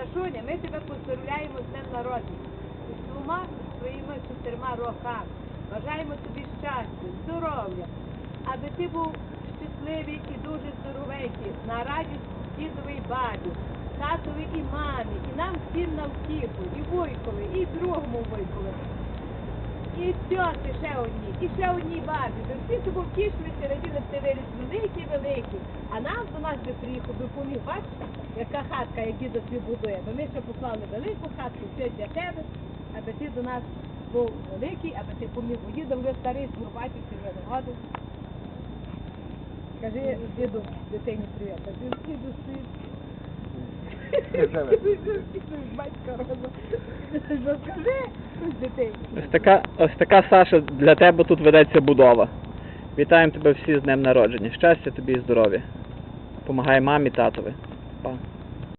Сашуня, ми тебе поздравляємо з днем народження. З двома своїми чотирма роками. Бажаємо тобі щастя, здоров'я, аби ти був щасливий і дуже здоровенький, на радість дідовій бабі, татові і мамі, і нам всім на втіху, і вуйкові, і другому вуйкові. І тьоти ще одні, і ще одній бабі. Ви всі собі втішилися, раділи, ти виріс великий, великий. А нам до нас би приїхав, би поміг, бачиш, яка хатка, як дідо тобі будує. Бо ми ще поклали велику хатку, все для тебе, аби ти до нас був великий, аби ти поміг. Бо дідо вже старий, сурбатівся, вже не годин. Скажи діду, дитині привіт. А ти діду стоїть. Батька ось дитині. Ось така, ось така Саша, для тебе тут ведеться будова. Вітаємо тебе всі з днем народження. Щастя тобі і здоров'я. Помагай мамі, татові. Па.